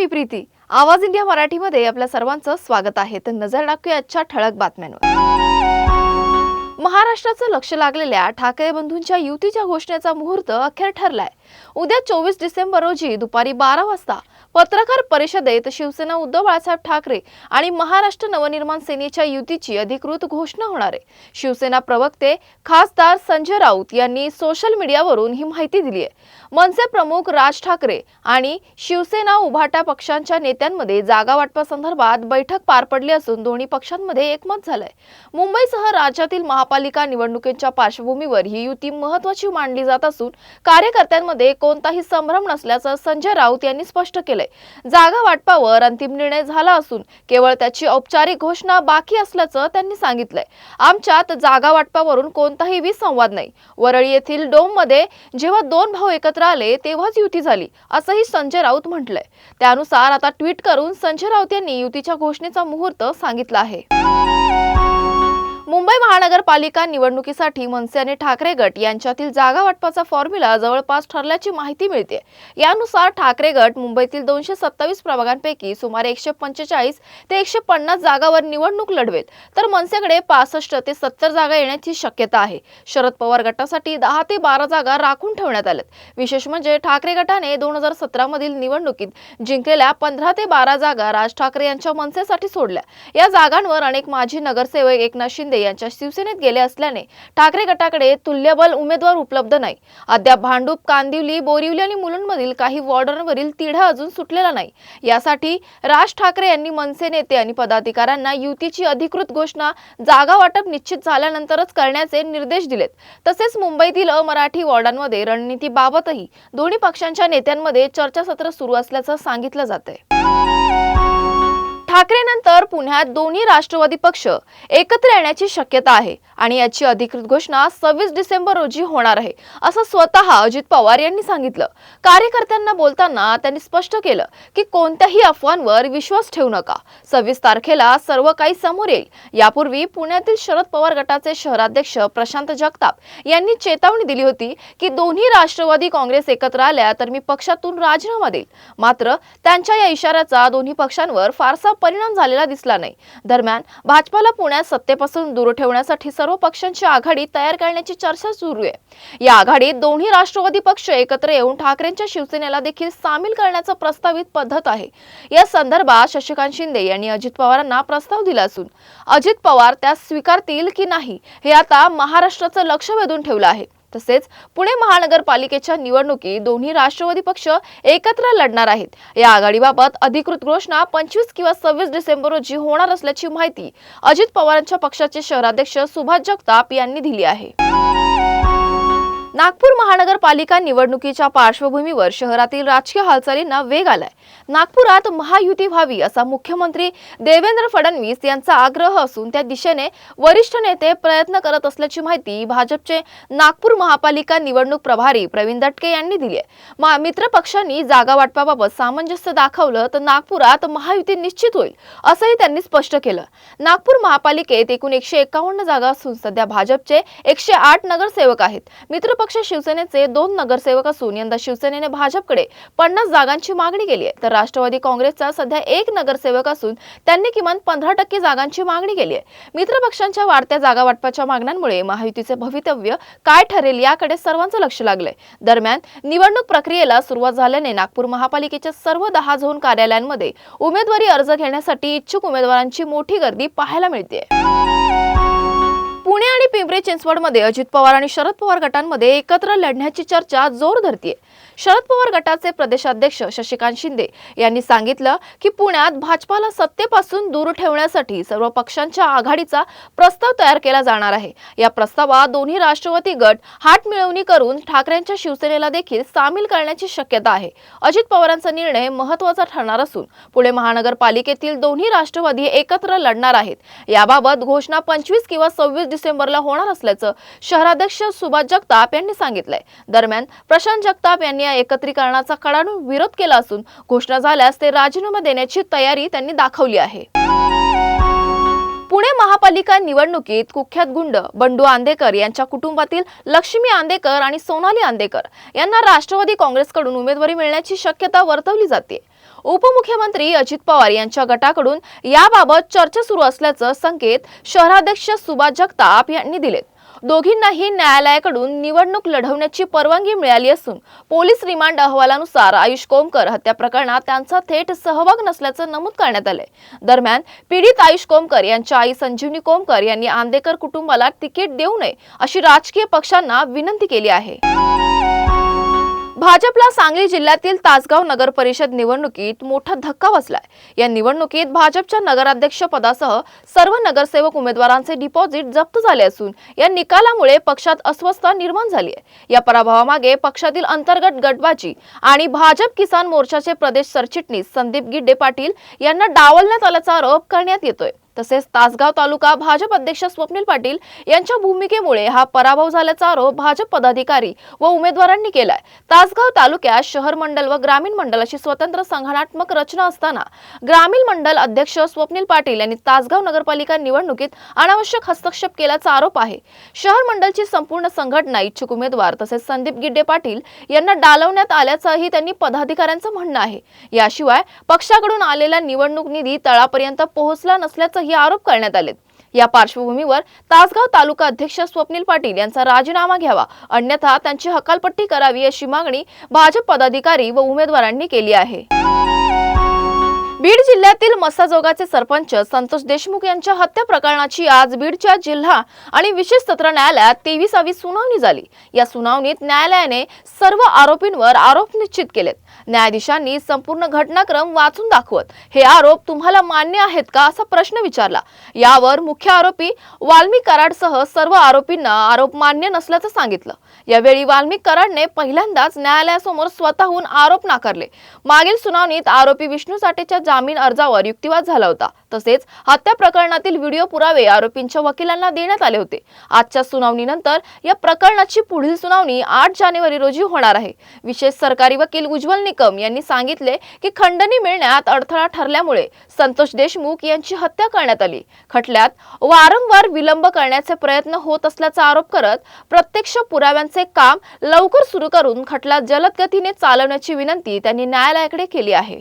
मी प्रीती. आवाज इंडिया मराठीमध्ये आपल्या सर्वांचं स्वागत आहे. तर नजर टाकूया आजच्या ठळक बातम्यांवर. महाराष्ट्राचं लक्ष लागलेल्या ठाकरे बंधूंच्या युतीच्या घोषणेचा मुहूर्त अखेर ठरलाय. उद्या चोवीस डिसेंबर रोजी दुपारी बारा वाजता पत्रकार परिषदेत शिवसेना उद्धव बाळासाहेब ठाकरे आणि महाराष्ट्र नवनिर्माण सेनेच्या युतीची अधिकृत घोषणा होणार आहे. शिवसेना प्रवक्ते खासदार संजय राऊत यांनी सोशल मीडियावरून ही माहिती दिली आहे. मनसे प्रमुख राज ठाकरे आणि शिवसेना उभाटा पक्षांच्या नेत्यांमध्ये जागा वाटपासंदर्भात बैठक पार पडली असून दोन्ही पक्षांमध्ये एकमत झालंय. मुंबईसह राज्यातील महापालिका निवडणुकीच्या पार्श्वभूमीवर ही युती महत्वाची मानली जात असून कार्यकर्त्यांमध्ये कोणताही संभ्रम नसल्याचं संजय राऊत यांनी स्पष्ट केलंय. जागा वाटपावर अंतिम निर्णय झाला असून केवळ त्याची औपचारिक घोषणा बाकी असल्याचं त्यांनी सांगितलंय. आमच्यात जागा वाटपावरून कोणताही विसंवाद नाही. वरळी येथील डोममध्ये जेव्हा दोन भाऊ एकत्र आले तेव्हाच युती झाली असंही संजय राऊत म्हटलंय. त्यानुसार आता ट्विट करून संजय राऊत यांनी युतीच्या घोषणेचा मुहूर्त सांगितला आहे. मुंबई महानगरपालिका निवडणुकीसाठी मनसे आणि ठाकरे गट यांच्यातील जागा वाटपाचा फॉर्म्युला जवळपास ठरल्याची माहिती मिळते. यानुसार ठाकरे गट मुंबईतील दोनशे सत्तावीस प्रभागांपैकी सुमारे एकशे पंचेचाळीस ते एकशे पन्नास जागावर निवडणूक लढवेल. तर मनसेकडे पासष्ट ते सत्तर जागा येण्याची शक्यता आहे. शरद पवार गटासाठी दहा ते बारा जागा राखून ठेवण्यात आल्यात. विशेष म्हणजे ठाकरे गटाने दोन हजार सतरामधील निवडणुकीत जिंकलेल्या पंधरा ते बारा जागा राज ठाकरे यांच्या मनसेसाठी सोडल्या. या जागांवर अनेक माजी नगरसेवक एकनाथ शिंदे यांच्या शिवसेनेत गेले असल्याने ठाकरे गटाकडे तुल्यबल उमेदवार उपलब्ध नाही. अद्याप भांडूप कांदिवली बोरिवली आणि मुलुंडमधील काही वॉर्डरवरील तिढा अजून सुटलेला नाही. यासाठी राज ठाकरे यांनी मनसे नेते आणि पदाधिकाऱ्यांना युतीची अधिकृत घोषणा जागा वाटप निश्चित झाल्यानंतरच करण्याचे निर्देश दिलेत. तसेच मुंबईतील अमराठी वॉर्डांमध्ये रणनीतीबाबतही दोन्ही पक्षांच्या नेत्यांमध्ये चर्चासत्र सुरू असल्याचं सांगितलं जात ठाकरेनंतर पुण्यात दोन्ही राष्ट्रवादी पक्ष एकत्र येण्याची शक्यता आहे आणि याची अधिकृत घोषणा सव्वीस डिसेंबर रोजी होणार आहे असं स्वतः अजित पवार यांनी सांगितलं. कार्यकर्त्यांना बोलताना त्यांनी स्पष्ट केलं की कोणत्याही अफवांवर विश्वास ठेवू नका. सव्वीस तारखेला सर्व काही समोर येईल. यापूर्वी पुण्यातील शरद पवार गटाचे शहराध्यक्ष प्रशांत जगताप यांनी चेतावणी दिली होती की दोन्ही राष्ट्रवादी काँग्रेस एकत्र आल्या तर मी पक्षातून राजीनामा देईल. मात्र त्यांच्या या इशाऱ्याचा दोन्ही पक्षांवर फारसा परिणाम झालेला दिसला नाही. दरम्यान भाजपाला पुण्यात सत्तेपासून दूर ठेवण्यासाठी सर्व पक्षांची आघाडी तयार करण्याची चर्चा सुरू आहे. या आघाडीत दोन्ही राष्ट्रवादी पक्ष एकत्र येऊन ठाकरेंच्या शिवसेनेला देखील सामील करण्याचा प्रस्तावित पद्धत आहे. या संदर्भात शशिकांत शिंदे यांनी अजित पवारांना प्रस्ताव दिला असून अजित पवार त्या स्वीकारतील की नाही हे आता महाराष्ट्राचं लक्ष वेधून ठेवलं आहे. तसेच पुणे महानगरपालिकेच्या निवडणुकीत दोन्ही राष्ट्रवादी पक्ष एकत्र लढणार आहेत. या आघाडीबाबत अधिकृत घोषणा पंचवीस किंवा सव्वीस डिसेंबर रोजी होणार असल्याची माहिती अजित पवारांच्या पक्षाचे शहराध्यक्ष सुभाष जगताप यांनी दिली आहे. नागपूर महानगरपालिका निवडणुकीच्या पार्श्वभूमीवर शहरातील राजकीय हालचालींना वेग आलाय. नागपुरात महायुती व्हावी असा मुख्यमंत्री देवेंद्र फडणवीस यांचा आग्रह असून त्या दिशेने वरिष्ठ नेते प्रयत्न करत असल्याची माहिती भाजपचे नागपूर महापालिका निवडणूक प्रभारी प्रवीण दटके यांनी दिली आहे. मित्र पक्षांनी जागा वाटपाबाबत सामंजस्य दाखवलं तर नागपुरात महायुती निश्चित होईल असंही त्यांनी स्पष्ट केलं. नागपूर महापालिकेत एकूण एकशे एकावन्न जागा असून सध्या भाजपचे एकशे आठ नगरसेवक आहेत. मित्रपक्ष शिवसेनेचे दोन नगरसेवक असून यंदा शिवसेनेने भाजपकडे पन्नास जागांची मागणी केली आहे. तर राष्ट्रवादी काँग्रेसचा सध्या एक नगरसेवक असून त्यांनी किमान पंधरा टक्के जागांची मागणी केली आहे. मित्रपक्षांच्या वाढत्या जागा वाटपाच्या मागण्यांमुळे महायुतीचे भवितव्य काय ठरेल याकडे सर्वांचं लक्ष लागलंय. दरम्यान निवडणूक प्रक्रियेला सुरुवात झाल्याने नागपूर महापालिकेच्या सर्व दहा झोन कार्यालयांमध्ये उमेदवारी अर्ज घेण्यासाठी इच्छुक उमेदवारांची मोठी गर्दी पाहायला मिळते पिंपरी चिंचवडमध्ये अजित पवार आणि शरद पवार गटांमध्ये एकत्र लढण्याची चर्चा जोर धरतीये. शरद पवार गटाचे प्रदेशाध्यक्ष शशिकांत शिंदे यांनी सांगितलं की पुण्यात भाजपाला सत्तेपासून दूर ठेवण्यासाठी सर्व पक्षांच्या आघाडीचा प्रस्ताव तयार केला जाणार आहे. या प्रस्तावात दोन्ही राष्ट्रवादी गट हात मिळवणी करून ठाकरेंच्या शिवसेनेला देखील सामील करण्याची शक्यता आहे. अजित पवारांचा निर्णय महत्त्वाचा ठरणार असून पुणे महानगरपालिकेतील दोन्ही राष्ट्रवादी एकत्र लढणार आहेत. याबाबत घोषणा पंचवीस किंवा सव्वीस डिसेंबरला होणार असल्याचं शहराध्यक्ष सुभाष जगताप यांनी सांगितलंय. दरम्यान प्रशांत जगताप यांनी या एकत्रीकरणाचा कडाडून विरोध केला असून घोषणा झाल्यास ते राजीनामा देण्याची तयारी त्यांनी दाखवली आहे. पुणे महापालिका निवडणुकीत कुख्यात गुंड बंडू आंदेकर यांच्या कुटुंबातील लक्ष्मी आंदेकर आणि सोनाली आंदेकर यांना राष्ट्रवादी काँग्रेसकडून उमेदवारी मिळण्याची शक्यता वर्तवली जाते. उपमुख्यमंत्री अजित पवार यांच्या गटाकडून याबाबत चर्चा सुरू असल्याचं संकेत शहराध्यक्ष सुभाष जगताप यांनी दिलेत. दोघींनाही न्यायालयाकडून निवडणूक लढवण्याची परवानगी मिळाली असून पोलीस रिमांड अहवालानुसार आयुष कोमकर हत्या प्रकरणात त्यांचा थेट सहभाग नसल्याचं नमूद करण्यात आलंय. दरम्यान पीडित आयुष कोमकर यांच्या आई संजीवनी कोमकर यांनी आंदेकर कुटुंबाला तिकीट देऊ नये अशी राजकीय पक्षांना विनंती केली आहे. भाजपला सांगली जिल्ह्यातील तासगाव नगर परिषद निवडणुकीत मोठा धक्का बसलाय. या निवडणुकीत भाजपच्या नगराध्यक्ष पदासह सर्व नगरसेवक उमेदवारांचे डिपॉझिट जप्त झाले असून या निकालामुळे पक्षात अस्वस्थता निर्माण झाली आहे. या पराभवामागे पक्षातील अंतर्गत गटबाजी आणि भाजप किसान मोर्चाचे प्रदेश सरचिटणीस संदीप गिड्डे पाटील यांना डावलण्यात आल्याचा आरोप करण्यात येतोय. तसेच तासगाव तालुका भाजप अध्यक्ष स्वप्नील पाटील यांच्या भूमिकेमुळे हा पराभव झाल्याचा आरोप भाजप पदाधिकारी व उमेदवारांनी केलाय. तासगाव तालुक्यात शहर मंडल व ग्रामीण मंडल अशी स्वतंत्र संघटनात्मक रचना असताना ग्रामीण मंडल अध्यक्ष स्वप्नील पाटील यांनी तासगाव नगरपालिका निवडणुकीत अनावश्यक हस्तक्षेप केल्याचा आरोप आहे. शहर मंडलची संपूर्ण संघटना इच्छुक उमेदवार तसेच संदीप गिड्डे पाटील यांना डालवण्यात आल्याचंही त्यांनी पदाधिकाऱ्यांचं म्हणणं आहे. याशिवाय पक्षाकडून आलेला निवडणूक निधी तळापर्यंत पोहोचला नसल्याचं नसल्याचंही आरोप करण्यात आलेत. या पार्श्वभूमीवर तासगाव तालुका अध्यक्ष स्वप्नील पाटील यांचा राजीनामा घ्यावा अन्यथा त्यांची हकालपट्टी करावी अशी मागणी भाजप पदाधिकारी व उमेदवारांनी केली आहे. बीड जिल्ह्यातील मस्साजोगाचे सरपंच संतोष देशमुख यांच्या हत्या प्रकरणाची आज बीडच्या जिल्हा आणि विशेष सत्र न्यायालयात तेविसावी सुनावणी झाली. या सुनावणीत न्यायालयाने सर्व आरोपींवर आरोप निश्चित केलेत. न्यायाधीशांनी संपूर्ण घटनाक्रम वाचून दाखवत हे आरोप तुम्हाला मान्य आहेत का? असा प्रश्न विचारला. यावर मुख्य आरोपी वाल्मिक कराडसह सर्व आरोपींना आरोप मान्य नसल्याचं सांगितलं. यावेळी वाल्मिक कराडने पहिल्यांदाच न्यायालयासमोर स्वतःहून आरोप नाकारले. मागील सुनावणीत आरोपी विष्णू साठेच्या जामीन अर्जावर युक्तिवाद झाला होता. तसेच हत्या प्रकरणातील व्हिडिओ पुरावे आरोपींच्या वकिलांना देण्यात आले होते. आजच्या सुनावणीनंतर या प्रकरणाची पुढील सुनावणी आठ जानेवारी रोजी होणार आहे. विशेष सरकारी वकील उज्ज्वल निकम यांनी सांगितले की खंडणी मिळण्यात अडथळा ठरल्यामुळे संतोष देशमुख यांची हत्या करण्यात आली. खटल्यात वारंवार विलंब करण्याचे प्रयत्न होत असल्याचा आरोप करत प्रत्यक्ष पुराव्यांचे काम लवकर सुरू करून खटला जलद गतीने चालवण्याची विनंती त्यांनी न्यायालयाकडे केली आहे.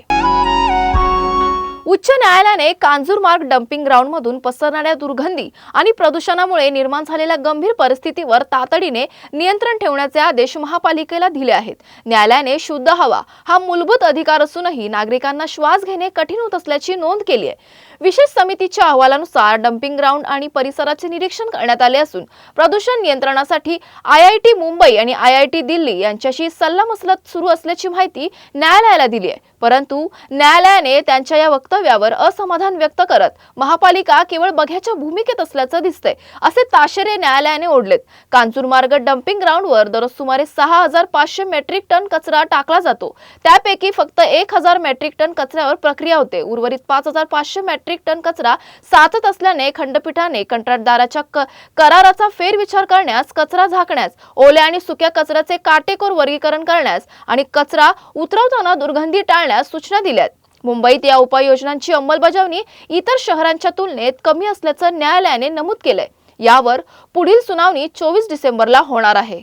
उच्च न्यायालयाने कांजूरमार्ग डम्पिंग ग्राउंडमधून पसरणाऱ्या दुर्गंधी आणि प्रदूषणामुळे निर्माण झालेल्या गंभीर परिस्थितीवर तातडीने नियंत्रण ठेवण्याचे आदेश महापालिकेला दिले आहेत. न्यायालयाने शुद्ध हवा हा मूलभूत अधिकार असूनही नागरिकांना श्वास घेणे कठीण होत असल्याची नोंद केली आहे. विशेष समितीच्या अहवालानुसार डम्पिंग ग्राउंड आणि परिसराचे निरीक्षण करण्यात आले असून प्रदूषण नियंत्रणासाठी आय आय टी मुंबई आणि आय आय टी दिल्ली यांच्याशी सल्लामसलत सुरू असल्याची माहिती न्यायालयाला दिली आहे. परंतु न्यायालयाने त्यांच्या या वक्तव्यावर असमाधान व्यक्त करत महापालिका केवळ बघ्याच्या भूमिकेत असल्याचं दिसतंय असे ताशेरे न्यायालयाने ओढलेत. कांचूरमार्ग डम्पिंग ग्राउंडवर दररोज सुमारे सहा हजार पाचशे मेट्रिक टन कचरा टाकला जातो. त्यापैकी फक्त एक हजार मेट्रिक टन कचऱ्यावर प्रक्रिया होते. उर्वरित पाच हजार पाचशे मेट्रिक टन कचरा साचत असल्याने खंडपीठाने कंत्राटदाराच्या क- कराराचा फेरविचार करण्यास कचरा झाकण्यास ओल्या आणि सुक्या कचऱ्याचे काटेकोर वर्गीकरण करण्यास आणि कचरा उतरवताना दुर्गंधी टाळण्यास सूचना दिल्यात. मुंबईत या उपाययोजनांची अंमलबजावणी इतर शहरांच्या तुलनेत कमी असल्याचं न्यायालयाने नमूद केलंय. यावर पुढील सुनावणी चोवीस डिसेंबरला होणार आहे.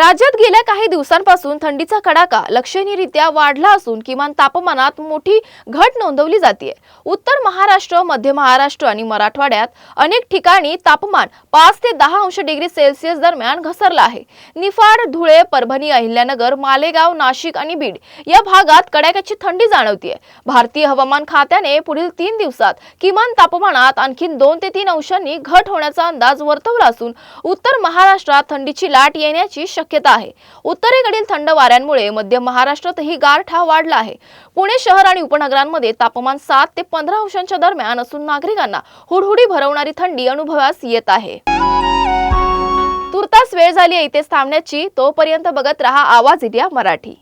राज्यात गेल्या काही दिवसांपासून थंडीचा कडाका लक्षणीयरित्या वाढला असून किमान तापमानात मोठी घट नोंदवली जाते उत्तर महाराष्ट्र मध्य महाराष्ट्र आणि मराठवाड्यात अनेक ठिकाणी तापमान पाच ते दहा अंश डिग्री सेल्सिअस दरम्यान घसरला आहे. निफाड धुळे परभणी अहिल्यानगर मालेगाव नाशिक आणि बीड या भागात कडाक्याची थंडी जाणवतीये. भारतीय हवामान खात्याने पुढील तीन दिवसात किमान तापमानात आणखी दोन ते तीन अंशांनी घट होण्याचा अंदाज वर्तवला असून उत्तर महाराष्ट्रात थंडीची लाट येण्याची शक्यता आहे. उत्तरेकडील थंड वाऱ्यांमुळे मध्य महाराष्ट्रातही गारठा वाढला आहे. पुणे शहर आणि उपनगरांमध्ये तापमान सात ते पंधरा अंशांच्या दरम्यान असून नागरिकांना हुडहुडी भरवणारी थंडी अनुभवास येत आहे. तुर्तास वेळ झाली आहे इथेच थांबण्याची. तोपर्यंत बघत रहा आवाज इंडिया मराठी.